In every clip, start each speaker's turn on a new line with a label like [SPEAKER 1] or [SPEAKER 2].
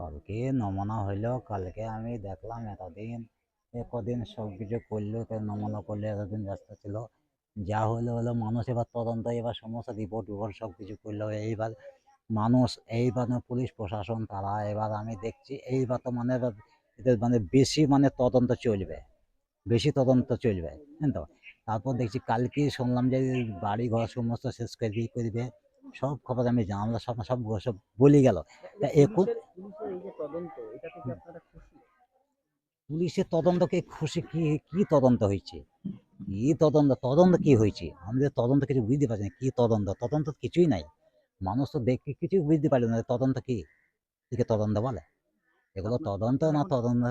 [SPEAKER 1] কালকে নমুনা হইল, কালকে আমি দেখলাম এতদিন কদিন সব কিছু করল নমুনা করলে, এতদিন ব্যস্ত ছিল। যা হলো হলো, মানুষ এবার তদন্ত, এবার সমস্ত রিপোর্ট টিপোর্ট সব কিছু করল। এইবার মানুষ, এইবার পুলিশ, প্রশাসন, তারা, এবার আমি দেখছি, এইবার তো মানে এদের মানে বেশি মানে তদন্ত চলবে, বেশি তদন্ত চলবে তো? তারপর দেখছি কালকে শুনলাম যে বাড়ি ঘর সমস্ত শেষ করে দিয়ে করবে। সব খবর আমি জানলাম সব সব সব বলে গেল। তা এখন
[SPEAKER 2] পুলিশের
[SPEAKER 1] তদন্তকে খুশি? কি কি তদন্ত হয়েছে? কি তদন্ত তদন্ত কি হয়েছে? আমাদের তদন্ত কিছু বুঝতে পারছি না কি তদন্ত? তদন্ত কিছুই নাই। মানুষ তো দেখে কিছু বুঝতে পারল না তদন্ত কি? একে তদন্ত বলে। এগুলো তদন্ত না তদন্ত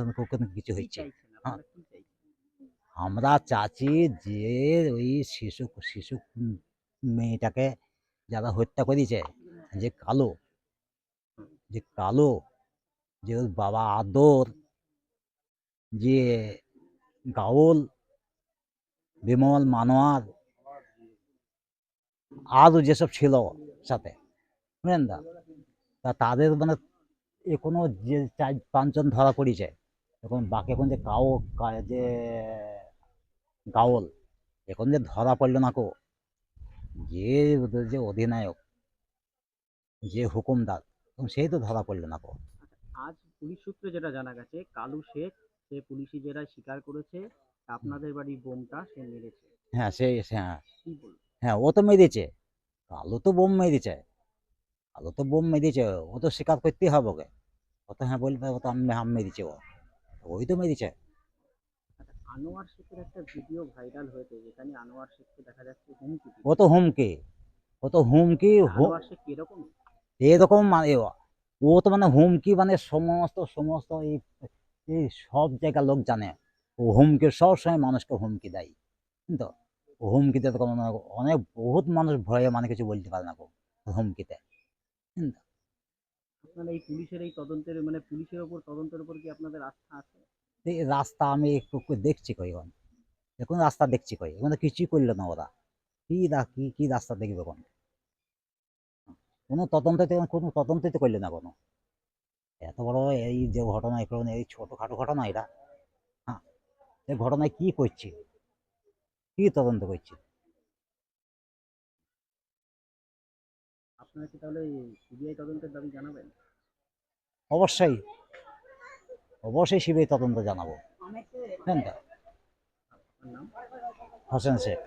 [SPEAKER 1] কিছু হচ্ছে
[SPEAKER 2] চাইছেন
[SPEAKER 1] আমরা চাচ্ছি যে ওই শিশু শিশু মেয়েটাকে যারা হত্যা করেছে, যে কালো যে কালো, যে ওর বাবা আদর, যে গাউল বিমল, মানোয়ার, আরও যেসব ছিল সাথে, বুঝলেন দা তা তাদের মানে এখনও যে চার পাঁচজন ধরা পড়েছে, এখন বাকি এখন যে কাউ যে গাউল এখন যে ধরা পড়ল না কো যে ওদের যে অধিনায়ক যে হুকুমদার সেই তো ধরা পড়ল না কো
[SPEAKER 2] আজ পুলিশ সূত্রে যেটা জানা গেছে কালু শেখ সে পুলিশি জেরায় স্বীকার করেছে আপনাদের বাড়ির বোমটা সে মেরেছে।
[SPEAKER 1] হ্যাঁ সে হ্যাঁ। হ্যাঁ ও তো মেরেছে। কালো তো বোম মেরেছে। কালো তো বোম মেরেছে ও তো স্বীকার করতেই হবে ওকে। ও তো হ্যাঁ বলবে ও তো আমি হাম মেরেছে ও। ওই তো মেরেছে।
[SPEAKER 2] আচ্ছা আনোয়ার শেখের একটা ভিডিও ভাইরাল হয়েছে যেখানে আনোয়ার শেখকে দেখা যাচ্ছে হুমকি।
[SPEAKER 1] ও তো হুমকি ও তো হুমকি
[SPEAKER 2] আনোয়ার শেখ কীরকম?
[SPEAKER 1] এরকম মানে ও তো মানে হুমকি মানে সমস্ত সমস্ত এই এই সব জায়গার লোক জানে। ও হুমকি সবসময় মানুষকে হুমকি দেয়। কিন্তু ও হুমকিতে তো কোনো অনেক বহুত মানুষ ভয়ে মানে কিছু বলতে পারে না গো হুমকিতে।
[SPEAKER 2] আপনারা এই পুলিশের এই তদন্তের মানে পুলিশের ওপর তদন্তের উপর কি আপনাদের আস্থা আছে?
[SPEAKER 1] রাস্তা আমি একটু দেখছি কই এখন। এখন রাস্তা দেখছি কই। এখন কিছুই করল না ওরা। কি কি কি রাস্তা দেখবে কোন কোনো তদন্ত কোনো তদন্ত তো করল না কোনো। এত বড় এই যে ঘটনা এখন এই ছোটখাটো ঘটনা এটা। হ্যাঁ এই ঘটনায় কী করছে? কি তদন্ত করছে?
[SPEAKER 2] আপনারা কি তাহলে সিবিআই তদন্তের দাবি জানাবেন?
[SPEAKER 1] অবশ্যই। অবশ্যই সিবিআই তদন্ত জানাব। হ্যাঁ। হোসেন শেখ।